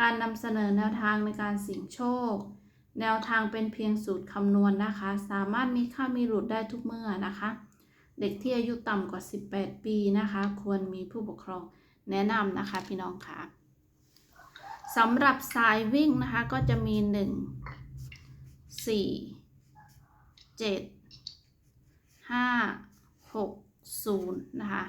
การนำเสนอแนวทางในการเสี่ยงโชค แนวทางเป็นเพียงสูตรคำนวณนะคะ สามารถมีค่ามีหลุดได้ทุกเมื่อนะคะ เด็กที่อายุต่ำกว่า 18 ปีนะคะ ควรมีผู้ปกครองแนะนำนะคะพี่น้องค่ะสำหรับสายวิ่งนะคะก็จะมี 1 4 7 5 6 0 นะคะ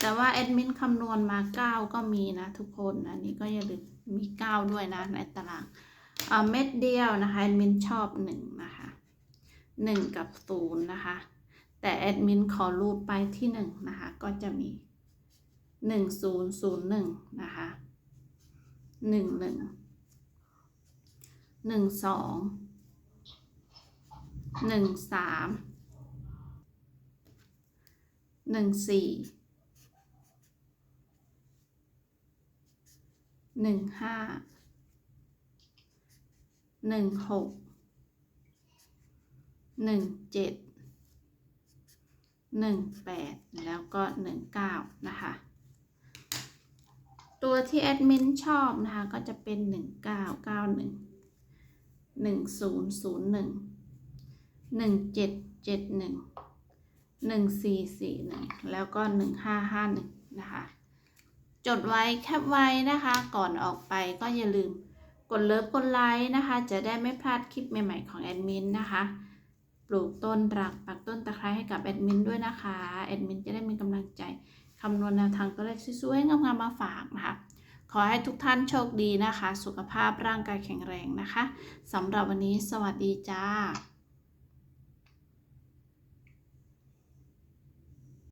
แต่ว่าแอดมินคำนวณมา 9 ก็มีนะทุกคนอันนี้ก็อย่าลืมมี 9 ด้วยนะในตารางอ่าเม็ดเดียวนะคะแอดมินชอบ 1 นะคะ 1 กับ 0 นะคะ แต่แอดมินขอรูดไปที่ 1 นะคะ ก็จะมี 1 0 0 1 นะคะ 1 1 1 2 1 3 1 4 หนึ่งห้าหนึ่งหกหนึ่งเจ็ดหนึ่งแปดแล้วก็หนึ่งเก้านะคะ ตัวที่แอดมินชอบนะคะ ก็จะเป็นหนึ่งเก้าเก้าหนึ่งหนึ่งศูนย์ศูนย์หนึ่งหนึ่งเจ็ดเจ็ดหนึ่งหนึ่งสี่สี่หนึ่งแล้วก็หนึ่งห้าห้าหนึ่งนะคะ จดไว้แคปไว้นะคะ ก่อนออกไปก็อย่าลืมกดเลิฟกดไลค์นะคะ จะได้ไม่พลาดคลิปใหม่ๆของแอดมินนะคะ ปลูกต้นรักปักต้นตะไคร้ให้กับแอดมินด้วยนะคะแอดมินจะได้มีกำลังใจคำนวณแนวทางตัวเลขสวยๆงามๆมาฝากนะคะขอให้ทุกท่านโชคดีนะคะ สุขภาพร่างกายแข็งแรงนะคะสำหรับวันนี้สวัสดีจ้า